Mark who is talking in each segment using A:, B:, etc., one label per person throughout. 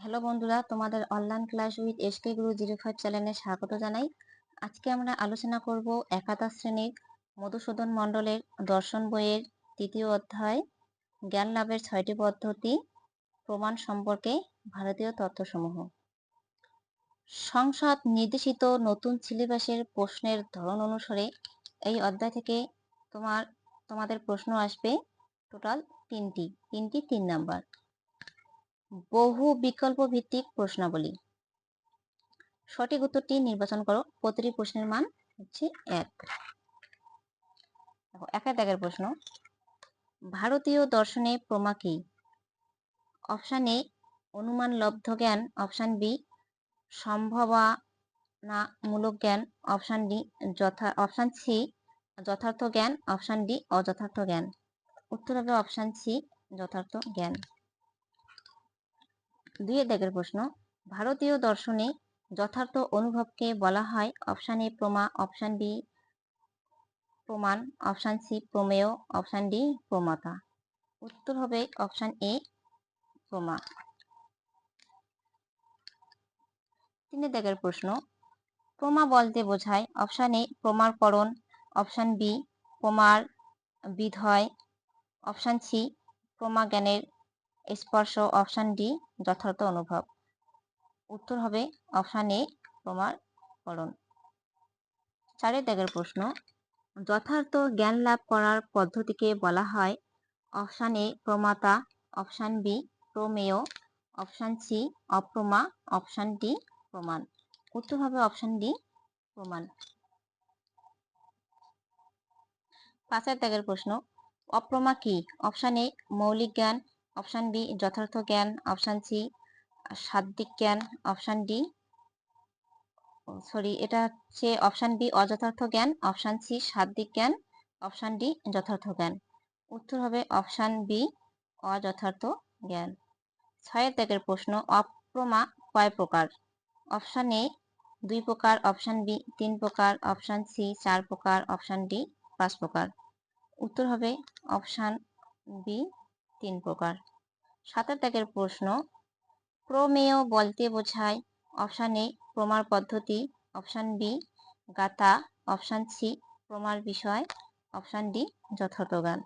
A: Hello বন্ধুরা, তোমাদের online class with SK Guru zero five চ্যানেলে স্বাগত জানাই। আজকে আমরা আলোচনা করব একাদশ শ্রেণির মধুসূদন মণ্ডলের দর্শন বইয়ের তৃতীয় অধ্যায়, জ্ঞান লাভের ছয়টি পদ্ধতি, প্রমাণ সম্পর্কে ভারতীয় তথ্যসমূহ। সংসদ নির্দেশিত নতুন সিলেবাসের প্রশ্নের ধরন অনুসারে এই অধ্যায় থেকে তোমার, তোমাদের প্রশ্ন আসবে। টোটাল তিনটি তিনটি তিন নাম্বার। বহু বিকল্প ভিত্তিক প্রশ্নাবলী। সঠিক উত্তরটি নির্বাচন করো। প্রতিটি প্রশ্নের মান হচ্ছে এক। একের প্রশ্ন। ভারতীয় দর্শনে প্রমা কি? অপশান এ, অনুমান লব্ধ জ্ঞান। অপশান বি, সম্ভাবনামূলক জ্ঞান। অপশান ডি, যথা, অপশান সি, যথার্থ জ্ঞান। অপশান ডি, অযথার্থ জ্ঞান। উত্তর হবে অপশান সি, যথার্থ জ্ঞান। দুই দাগের প্রশ্ন, ভারতীয় দর্শনে যথার্থ অনুভবকে বলা হয় অপশান এ প্রমা অপশান বি প্রমাণ অপশান সি প্রমেয় অপশান ডি প্রমাতা। উত্তর হবে অপশান এ প্রমা। তিন দাগের প্রশ্ন, প্রমা বলতে বোঝায় অপশান এ প্রমারকরণ অপশান বি প্রমার বিধয় অপশান সি প্রমা জ্ঞানের স্পর্শ অপশান ডি, যথার্থ অনুভব। উত্তর হবে অপশান এ প্রমাণকরণ চারের দাগের প্রশ্ন, যথার্থ জ্ঞান লাভ করার পদ্ধতিকে বলা হয় অপশান এ, প্রমাতা, অপশান বি, প্রমেয়, অপশান সি, অপ্রমা, অপশান ডি, প্রমাণ। উত্তর হবে অপশান ডি, প্রমাণ। পাঁচের দাগের প্রশ্ন, অপ্রমা কি? অপশান এ, মৌলিক জ্ঞান অপশান বি, যথার্থ জ্ঞান। অপশান সি শাব্দিক জ্ঞান। অপশান ডি সরি এটা হচ্ছে অপশান বি, অযথার্থ জ্ঞান। অপশান সি শাব্দিক জ্ঞান। অপশান ডি, যথার্থ জ্ঞান। উত্তর হবে অপশান বি, অযথার্থ জ্ঞান। ছয়ের ত্যাগের প্রশ্ন, অপ্রমা কয় প্রকার? অপশান এ, দুই প্রকার। অপশান বি, তিন প্রকার। অপশান সি, চার প্রকার। অপশান ডি, পাঁচ প্রকার। উত্তর হবে অপশান বি তিন প্রকার। সাতের ত্যাগের প্রশ্ন, প্রমেয় বলতে বোঝায় অপশান এ প্রমার পদ্ধতি, অপশান বি গাথা, অপশান সি প্রমার বিষয়, অপশান ডি যথার্থ গান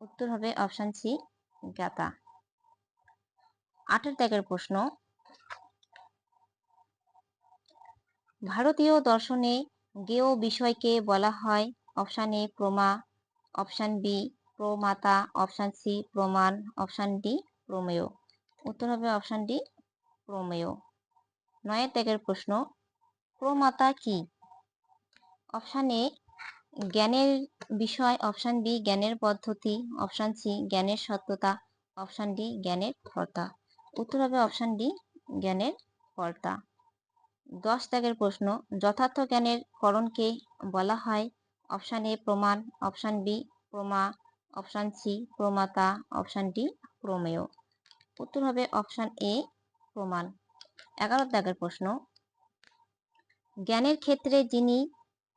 A: উত্তর হবে অপশান সি গাথা। আটের ত্যাগের প্রশ্ন, ভারতীয় দর্শনে গেয় বিষয়কে বলা হয় অপশান এ প্রমা, অপশান বি প্রমাতা অপশান সি প্রমাণ, অপশান ডি প্রমেয়। উত্তর হবে অপশান ডি প্রমেয়। নয় ত্যাগের প্রশ্ন প্রমাতা কি? অপশান এ, জ্ঞানের বিষয়, অপশান বি জ্ঞানের পদ্ধতি, অপশান সি জ্ঞানের সত্যতা, অপশান ডি জ্ঞানের কর্তা। উত্তর হবে অপশান ডি জ্ঞানের কর্তা। দশ ত্যাগের প্রশ্ন, যথার্থ জ্ঞানের করণকে বলা হয় অপশান এ প্রমাণ, অপশান বি প্রমা অপশান সি প্রমাতা অপশান ডি প্রমেয় উত্তর হবে অপশান এ প্রমাণ। এগারো দাগের প্রশ্ন। জ্ঞানের ক্ষেত্রে যিনি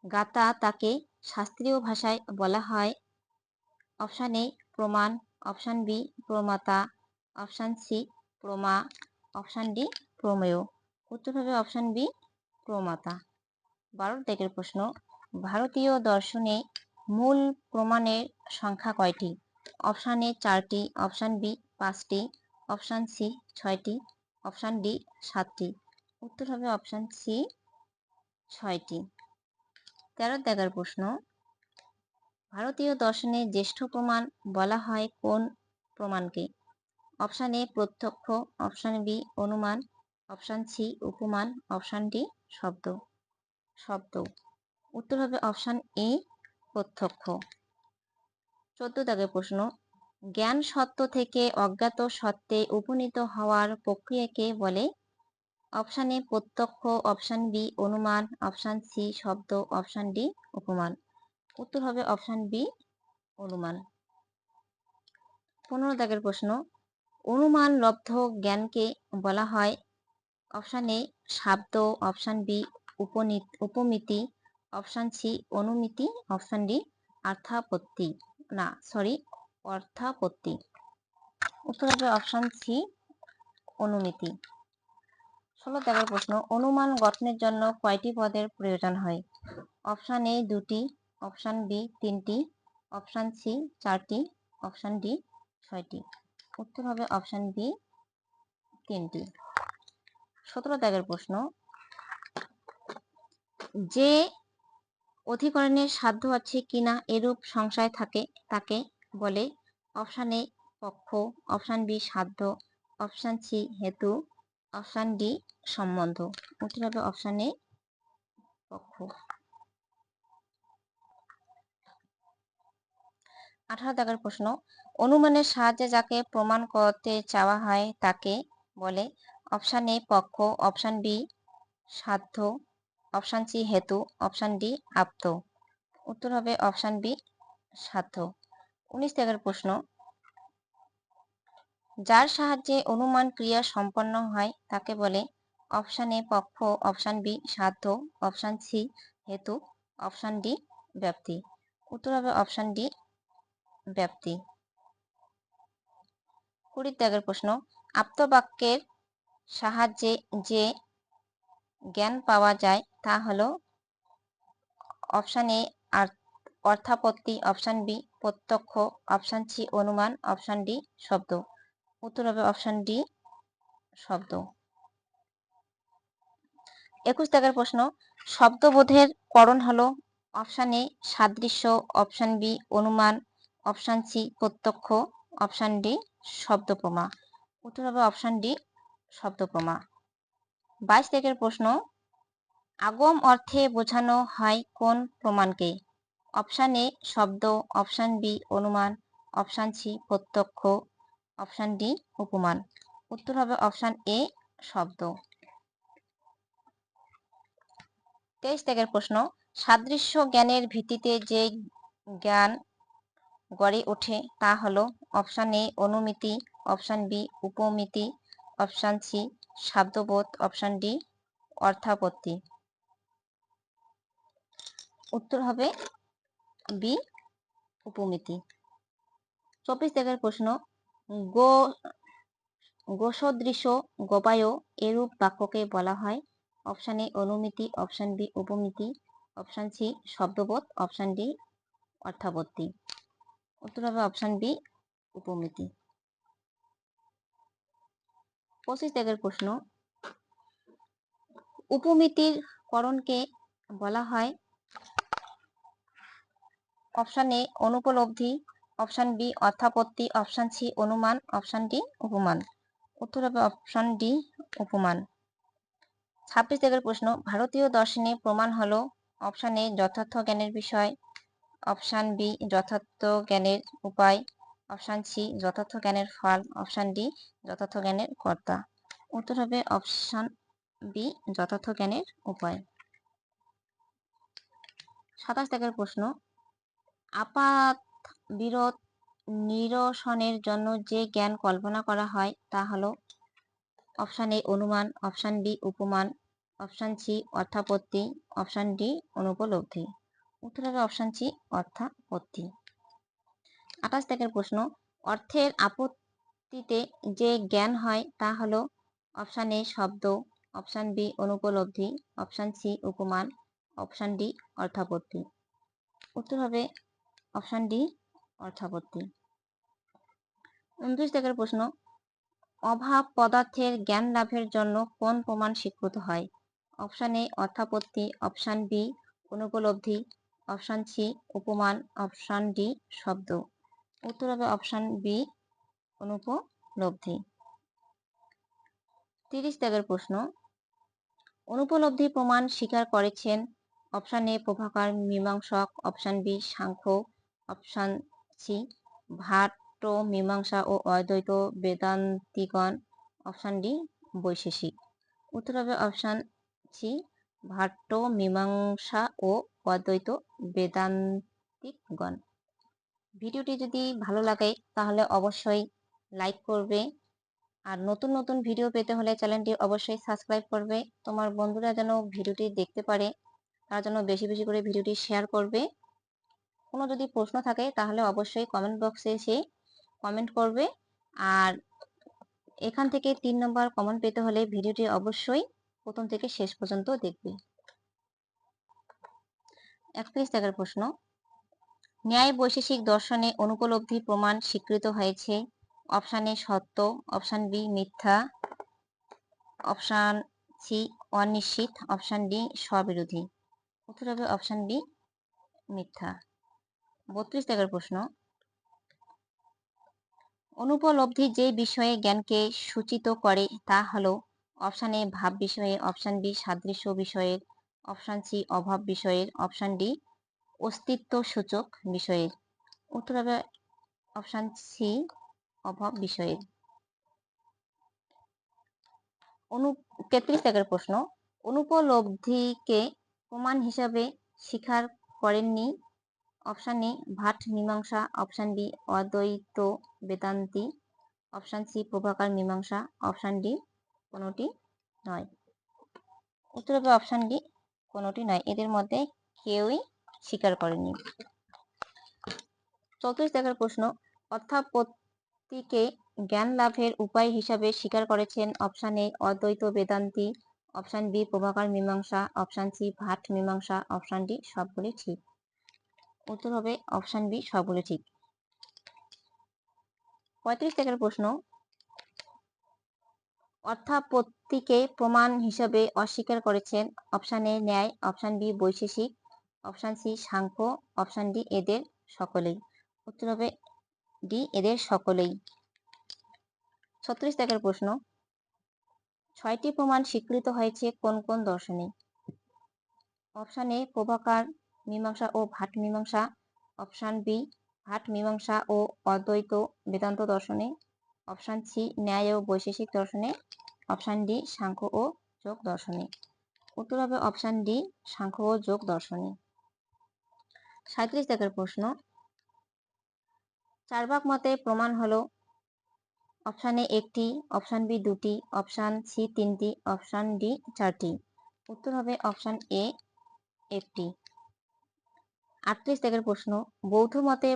A: গাতা তাকে শাস্ত্রীয় ভাষায় বলা হয়। অপশান এ প্রমাণ। অপশান বি প্রমাতা। অপশান সি প্রমা। অপশান ডি প্রমেয়। উত্তর হবে অপশান বি প্রমাতা। বারো দাগের প্রশ্ন। ভারতীয় দর্শনে মূল প্রমাণের সংখ্যা কয়টি? অপশান এ চারটি, অপশান বি পাঁচটি, অপশান সি ছয়টি, অপশান ডি সাতটি। উত্তর হবে অপশান সি ছয়টি। তেরো দেখার প্রশ্ন, ভারতীয় দর্শনে জ্যেষ্ঠ প্রমাণ বলা হয় কোন প্রমাণকে? অপশান এ প্রত্যক্ষ, অপশান বি অনুমান, অপশান সি উপমান, অপশান ডি শব্দ। শব্দ। উত্তর হবে অপশান এ প্রত্যক্ষ। চোদ্দ দাগের প্রশ্ন, জ্ঞান সত্য থেকে অজ্ঞাত সত্ত্বে উপনীত হওয়ার প্রক্রিয়াকে বলে অপশান এ প্রত্যক্ষ, অপশান বি অনুমান, অপশান সি শব্দ, অপশান ডি উপমান। উত্তর হবে অপশান বি অনুমান। পনেরো দাগের প্রশ্ন, অনুমান লব্ধ জ্ঞানকে বলা হয় অপশান এ শাব্দ, অপশান বি উপনীত, উপমিতি অপশান সি, অনুমিতি। অপশান ডি, অর্থাপত্তি। না সরি অর্থাপত্তি। উত্তর হবে অপশান সি, অনুমিতি। ষোলো দাগের প্রশ্ন। অনুমান গঠনের জন্য কয়টি পদের প্রয়োজন হয়? অপশান এ দুটি, অপশান বি তিনটি, অপশান সি চারটি, অপশান ডি ছয়টি। উত্তর হবে অপশান বি তিনটি। সতেরো দাগের প্রশ্ন। যে অধিকরণের সাধ্য আছে কিনা এরূপ সংশয় থাকে, তাকে বলে অপশান এ পক্ষ, অপশান বি সাধ্য, অপশান সি হেতু, অপশান ডি সম্বন্ধ। উত্তর হবে অপশান এ পক্ষ। আঠারো দাগের প্রশ্ন, অনুমানের সাহায্যে যাকে প্রমাণ করতে চাওয়া হয় তাকে বলে অপশান এ পক্ষ, অপশান বি সাধ্য অপশান সি হেতু, অপশান ডি আপ্ত। উত্তর হবে অপশান বি সাধ্য। উনিশ দাগের প্রশ্ন, যার সাহায্যে অনুমান ক্রিয়া সম্পন্ন হয় তাকে বলে অপশান এ পক্ষ, অপশান বি সাধ্য, অপশান সি হেতু, অপশান ডি ব্যাপ্তি। উত্তর হবে অপশান ডি ব্যাপ্তি। কুড়ি ত্যাগের প্রশ্ন আপ্তবাক্যের সাহায্যে যে জ্ঞান পাওয়া যায়, তা হল অপশান এ অর্থাপত্তি অপশান বি প্রত্যক্ষ অপশান সি অনুমান অপশান ডি শব্দ। উত্তর হবে অপশান ডি শব্দ। একুশ টাকার প্রশ্ন, শব্দবোধের করণ হল অপশান এ সাদৃশ্য অপশান বি অনুমান অপশান সি প্রত্যক্ষ অপশান ডি শব্দপ্রমা। উত্তর হবে অপশান ডি শব্দপ্রমা। বাইশ থেকে প্রশ্ন, আগম অর্থে বোঝানো হয় কোন প্রমাণকে? অপশান এ, শব্দ, অপশান বি, অনুমান, অপশান সি, প্রত্যক্ষ, অপশান ডি, উপমান। উত্তর হবে অপশান এ, শব্দ। তেইশ থেকে প্রশ্ন, সাদৃশ্য জ্ঞানের ভিত্তিতে যে জ্ঞান গড়ে ওঠে তা হলো অপশান এ অনুমিতি, অপশান বি, উপমিতি, অপশান সি শব্দবোধ অপশান ডি অর্থাপত্তি। উত্তর হবে বি উপমিতি। চব্বিশ থেকে প্রশ্ন, গো, গোসদৃশ্য গোপায় এরূপ বাক্যকে বলা হয়। অপশান এ অনুমিতি। অপশান বি উপমিতি। অপশান সি শব্দবোধ। অপশান ডি অর্থাবর্তী উত্তর হবে অপশান বি উপমিতি। পঁচিশ ত্যাগের প্রশ্ন। উপমিতির করণকে বলা হয় অপশান এ অনুপলব্ধি অপশান বি অর্থাপত্তি অপশান সি অনুমান অপশান ডি উপমান। উত্তর হবে অপশান ডি উপমান। ছাব্বিশ থেকে প্রশ্ন, ভারতীয় দর্শনে প্রমাণ হলো অপশান এ যথার্থ জ্ঞানের বিষয় অপশান বি যথার্থ জ্ঞানের উপায়। অপশান সি, যথার্থ জ্ঞানের ফল। অপশান ডি, যথার্থ জ্ঞানের কর্তা। উত্তর হবে অপশান বি, যথার্থ জ্ঞানের উপায়। সাতাশ থেকে প্রশ্ন, আপাত বিরোধ নিরসনের জন্য যে জ্ঞান কল্পনা করা হয়, তা হলো অপশান এ অনুমান, অপশান বি উপমান, অপশান সি অর্থাপত্তি, অপশান ডি অনুপলব্ধি। উত্তর হবে অপশান সি অর্থাপত্তি। আঠাশ থেকে প্রশ্ন। অর্থের আপত্তিতে যে জ্ঞান হয় তা হল অপশান এ শব্দ, অপশান বি অনুপলব্ধি, অপশান সি উপমান, অপশান ডি অর্থাপত্তি। উত্তর হবে অপশান ডি অর্থাপত্তি। উনত্রিশ থেকে প্রশ্ন, অভাব পদার্থের জ্ঞান লাভের জন্য কোন প্রমাণ স্বীকৃত হয়? অপশান এ অর্থাপত্তি, অপশান বি অনুপলব্ধি, অপশান সি উপমান, অপশান ডি শব্দ। উত্তর হবে অপশান বি অনুপলব্ধি। তিরিশ ত্যাগের প্রশ্ন অনুপলব্ধি প্রমাণ স্বীকার করেছেন option A Prabhakara, Mimamsaka option B Samkhya option C Bhatta, Mimamsa ও অদ্বৈত বেদান্তিগণ অপশান ডি বৈশেষিক। উত্তর হবে অপশান সি ভাট্ট, মীমাংসা ও অদ্বৈত বেদান্তিকগণ। ভিডিওটি যদি ভালো লাগে, তাহলে অবশ্যই লাইক করবে। আর নতুন নতুন ভিডিও পেতে হলে চ্যানেলটি অবশ্যই সাবস্ক্রাইব করবে। তোমার বন্ধুরা যেন ভিডিওটি দেখতে পারে, তার জন্য বেশি বেশি করে ভিডিওটি শেয়ার করবে। কোনো যদি প্রশ্ন থাকে, তাহলে অবশ্যই কমেন্ট বক্সে এসে কমেন্ট করবে। আর এখান থেকে তিন নম্বর কমেন্ট পেতে হলে ভিডিওটি অবশ্যই প্রথম থেকে শেষ পর্যন্ত দেখবে। একত্রিশ টাকার প্রশ্ন ন্যায় বৈশেষিক দর্শনে অনুপলব্ধি প্রমাণ স্বীকৃত হয়েছে। অপশান এ সত্য, অপশান বি মিথ্যা, অপশান সি অনিশ্চিত, অপশান ডি স্ববিরোধী। উত্তর হবে অপশান বি মিথ্যা। বত্রিশ টাকার প্রশ্ন। অনুপলব্ধি যে বিষয়ে জ্ঞানকে সূচিত করে তা হলো অপশান এ ভাব বিষয়ে, অপশান বি সাদৃশ্য বিষয়ের, অপশান সি অভাব বিষয়ের, অপশান ডি অস্তিত্ব সূচক বিষয়ের উত্তর হবে অপশান সি অভাব বিষয়ের। অনু, তেত্রিশ টাকার প্রশ্ন, অনুপলব্ধিকে প্রমাণ হিসাবে স্বীকার করেননি। অপশান এ ভাট মীমাংসা। অপশান বি অদ্বৈত বেদান্তি। অপশান সি প্রভাকার মীমাংসা। অপশান ডি কোনোটি নয়। উত্তর হবে অপশান ডি কোনোটি নয়। এদের মধ্যে কেউই স্বীকার করেনি চৌত্রিশ টাকার প্রশ্ন অর্থাপত্তিকে জ্ঞান লাভের উপায় হিসাবে স্বীকার করেছেন অপশান এ, অদ্বৈত বেদান্তি, অপশান বি, প্রভাকার মীমাংসা, অপশান সি, ভাট মীমাংসা, অপশান ডি, সবগুলি ঠিক। উত্তর হবে অপশান বি, সবগুলি ঠিক। পঁয়ত্রিশ টাকার প্রশ্ন অর্থাপত্তিকে প্রমাণ হিসাবে অস্বীকার করেছেন option A, Nyaya, option B, Vaisheshika option C Samkhya, option D এদের সকলেই। উত্তর হবে ডি এদের সকলেই। ছত্রিশ টাকার প্রশ্ন, ছয়টি প্রমাণ স্বীকৃত হয়েছে কোন কোন দর্শনে? অপশান এ প্রভাকার, মীমাংসা ও ভাট মীমাংসা। অপশান বি ভাট মীমাংসা ও অদ্বৈত বেদান্ত দর্শনে। অপশান সি ন্যায় ও বৈশেষিক দর্শনে। অপশান ডি সাংখ্য ও যোগ দর্শনে। উত্তর হবে অপশান ডি সাংখ্য ও যোগ দর্শনে। সাঁত্রিশ টাকার প্রশ্ন। চারবাক মতে প্রমাণ হলো অপশান একটি, অপশান বি দুটি, অপশান সি তিনটি, অপশান ডি চারটি। উত্তর হবে অপশান এ একটি। আটত্রিশ টাকার প্রশ্ন, বৌদ্ধ মতে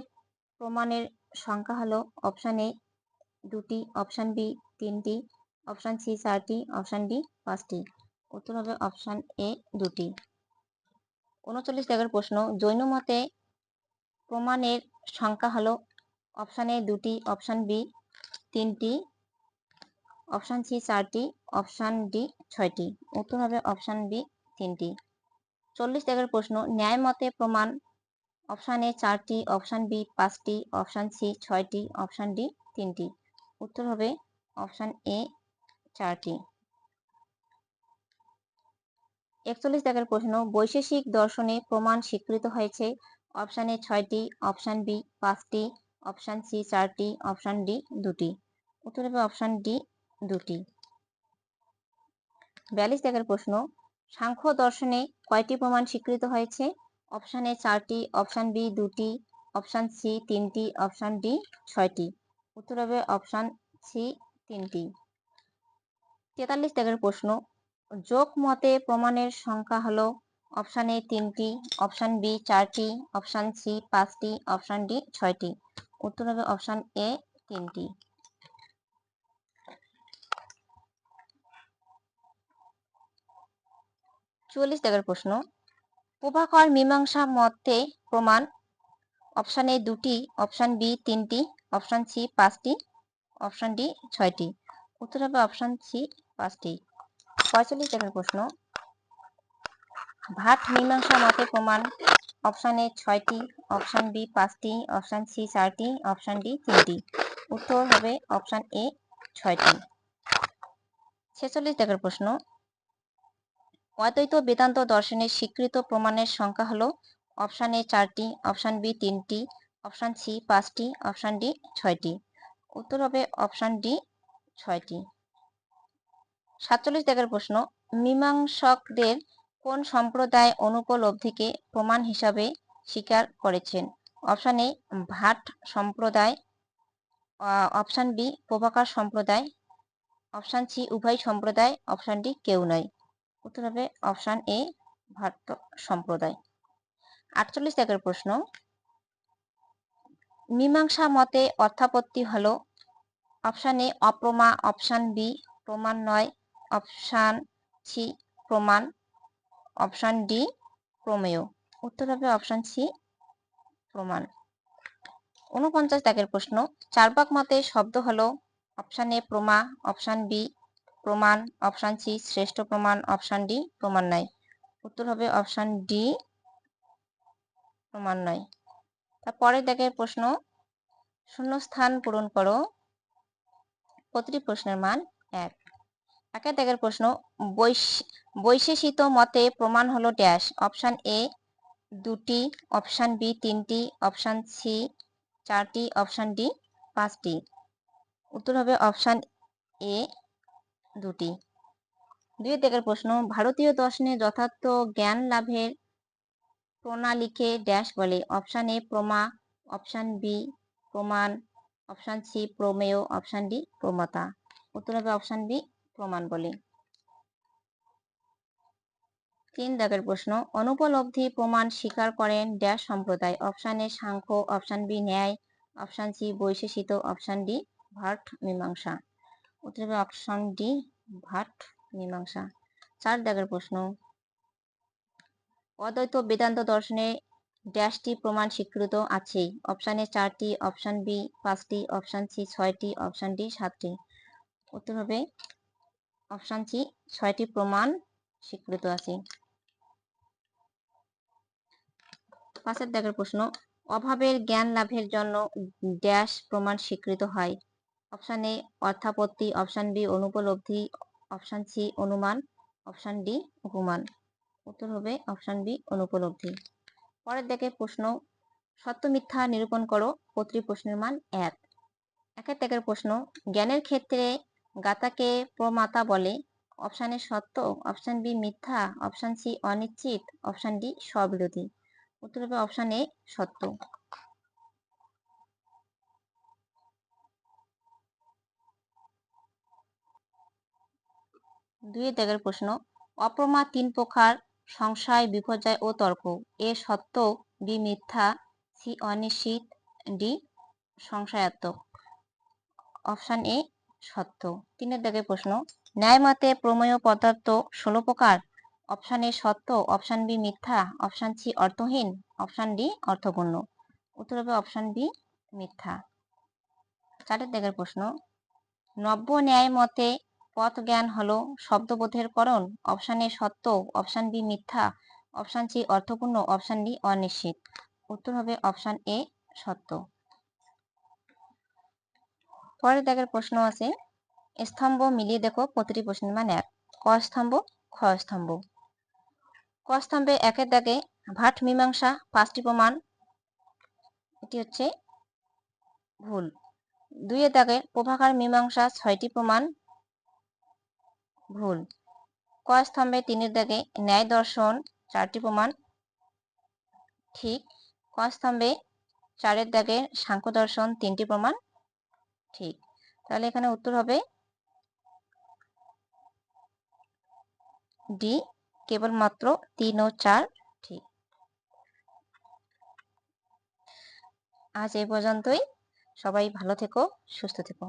A: প্রমাণের সংখ্যা হলো অপশান এ দুটি, অপশান বি তিনটি, অপশান সি চারটি, অপশান ডি পাঁচটি। উত্তর হবে অপশান এ দুটি। উনচল্লিশ টাকার প্রশ্ন। জৈন মতে প্রমাণের সংখ্যা হলো অপশান এ দুটি অপশান বি তিনটি অপশান সি চারটি অপশান ডি ছয়টি। উত্তর হবে অপশান বি তিনটি। চল্লিশ টাকার প্রশ্ন, ন্যায় মতে প্রমাণ অপশান এ চারটি অপশান বি পাঁচটি অপশান সি ছয়টি অপশান ডি তিনটি। উত্তর হবে অপশান এ চারটি। একচল্লিশ টাকার প্রশ্ন, বৈশেষিক দর্শনে প্রমাণ স্বীকৃত হয়েছে। অপশান এ ছয়টি, অপশান বি পাঁচটি, অপশান সি চারটি, অপশান ডি দুটি। উত্তর হবে অপশান ডি দুটি। বিয়াল্লিশ টাকার প্রশ্ন, সাংখ্য দর্শনে কয়টি প্রমাণ স্বীকৃত হয়েছে? অপশান এ চারটি, অপশান বি দুটি, অপশান সি তিনটি, অপশান ডি ছয়টি। উত্তর হবে অপশান সি তিনটি। তেতাল্লিশ টাকার প্রশ্ন যোগ মতে প্রমাণের সংখ্যা হলো অপশান এ তিনটি অপশান বি চারটি অপশান সি পাঁচটি অপশান ডি ছয়টি। উত্তর হবে অপশান এ তিনটি। চুয়াল্লিশ টাকার প্রশ্ন প্রভাকর মীমাংসা মতে প্রমাণ অপশান এ দুটি অপশান বি তিনটি অপশান সি পাঁচটি অপশান ডি ছয়টি। উত্তর হবে অপশান সি পাঁচটি। পঁয়তাল্লিশ টাকার প্রশ্ন। ভাট মীমাংসা মতে প্রমাণ। অপশান এ ছয়টি অপশান বি পাঁচটি অপশান সি চারটি অপশান ডি তিনটি। উত্তর হবে অপশান এ ছয়টি। ছেচল্লিশ টাকার প্রশ্ন। অদ্বৈত বেদান্ত দর্শনের স্বীকৃত প্রমাণের সংখ্যা হলো অপশান এ চারটি অপশান বি তিনটি অপশান সি পাঁচটি অপশান ডি ছয়টি। উত্তর হবে অপশান ডি ছয়টি। সাতচল্লিশ টাকার প্রশ্ন, মীমাংসকদের কোন সম্প্রদায় অনুপলব্ধিকে প্রমাণ হিসাবে স্বীকার করেছেন? অপশান এ, ভাট সম্প্রদায় অপশান বি প্রভাকার সম্প্রদায়, অপশান সি, উভয় সম্প্রদায়, অপশান ডি, কেউ নয়। উত্তর হবে অপশান এ, ভাট সম্প্রদায়। আটচল্লিশ টাকার প্রশ্ন, মীমাংসা মতে অর্থাপত্তি হলো, অপশান এ, অপ্রমা, অপশান বি, প্রমাণ নয় অপশান সি প্রমাণ, অপশান ডি প্রমেয়। উত্তর হবে অপশান সি প্রমাণ। উনপঞ্চাশ দাগের প্রশ্ন চারবাক মতে শব্দ হলো অপশান এ প্রমা, অপশান বি প্রমাণ, অপশান সি শ্রেষ্ঠ প্রমাণ, অপশান ডি প্রমাণ নয়। উত্তর হবে অপশান ডি প্রমাণ নয়। তারপরে দেখে প্রশ্ন, শূন্যস্থান পূরণ করো। প্রতিটি প্রশ্নের মান এক। একের দাগের প্রশ্ন বৈশেষিত মতে প্রমাণ হলো ড্যাশ অপশান এ দুটি অপশান বি তিনটি অপশান সি চারটি অপশান ডি পাঁচটি। উত্তর হবে অপশান এ দুটি। দুই দিকের প্রশ্ন, ভারতীয় দর্শনে যথার্থ জ্ঞান লাভের প্রণালীকে ড্যাশ বলে। অপশান এ প্রমা অপশান বি প্রমাণ অপশান সি প্রমেয় অপশান ডি প্রমতা। উত্তর হবে অপশান বি প্রমাণ বলে। তিন দাগের প্রশ্ন অনুপলব্ধি প্রমাণ স্বীকার করেন ড্যাশ সম্প্রদায়। Option A Samkhya, option B Nyaya, option C বৈশেষিত, option D Bhatt মীমাংসা। উত্তর হবে অপশান ডি ভাট মীমাংসা। চার দাগের প্রশ্ন, অদ্বৈত বেদান্ত দর্শনে ড্যাশটি প্রমাণ স্বীকৃত আছে অপশান এ চারটি, অপশান বি পাঁচটি, অপশান সি ছয়টি, অপশান ডি সাতটি। উত্তর হবে অপশান সি, ছয়টি প্রমাণ স্বীকৃত আছে। পাঁচের দাগের প্রশ্ন, অভাবের জ্ঞান লাভের জন্য ড্যাশ প্রমাণ স্বীকৃত হয়। অপশান এ, অর্থাপত্তি, অপশান বি, অনুপলব্ধি, অপশান সি, অনুমান, অপশান ডি, উপমান। উত্তর হবে অপশান বি, অনুপলব্ধি। পরের দেখে প্রশ্ন, সত্য মিথ্যা নিরূপণ করো, প্রতিটি প্রশ্নের মান এক। একের প্রশ্ন, জ্ঞানের ক্ষেত্রে গাতাকে প্রমাতা বলে। অপশান এ সত্য, অপশান বি মিথ্যা, অপশান সি অনিশ্চিত, অপশান ডি স্ববিরোধী। উত্তর হবে অপশান এ সত্য। দুই ত্যাগের প্রশ্ন, অপ্রমা তিন প্রকার সংশয়, বিপর্যয় ও তর্ক। এ সত্য, বি মিথ্যা, সি অনিশ্চিত, ডি সংশয়াত্মক। অপশান এ সত্য। তিনের দাগের প্রশ্ন, ন্যায় মতে প্রমেয় পদার্থ ষোলো প্রকার? অপশান এ সত্য, অপশান বি মিথ্যা, অপশান সি অর্থহীন, অপশান ডি অর্থপূর্ণ। উত্তর হবে অপশান বি মিথ্যা। চারের দাগের প্রশ্ন, নব্য ন্যায় মতে পথ জ্ঞান হলো শব্দবোধের করণ? অপশান এ সত্য, অপশান বি মিথ্যা, অপশান সি অর্থপূর্ণ, অপশান ডি অনিশ্চিত। উত্তর হবে অপশান এ সত্য। পরের দাগের প্রশ্ন আছে, স্তম্ভ মিলিয়ে দেখো প্রতিটি প্রশ্নের মান এক। ক স্তম্ভ, খ স্তম্ভ। ক স্তম্ভে একের দাগে ভাট মীমাংসা পাঁচটি প্রমাণ। এটি হচ্ছে ভুল। দুইয়ের দাগে প্রভাকার মীমাংসা ছয়টি প্রমাণ। ভুল। ক স্তম্ভে তিনের দাগে ন্যায় দর্শন চারটি প্রমাণ। ঠিক। ক স্তম্ভে চারের দাগে সাংখ্য দর্শন তিনটি প্রমাণ। ঠিক। তাহলে এখানে উত্তর হবে ডি কেবলমাত্র তিন ও চার, ঠিক। আজ এই পর্যন্তই। সবাই ভালো থেকো, সুস্থ থেকো।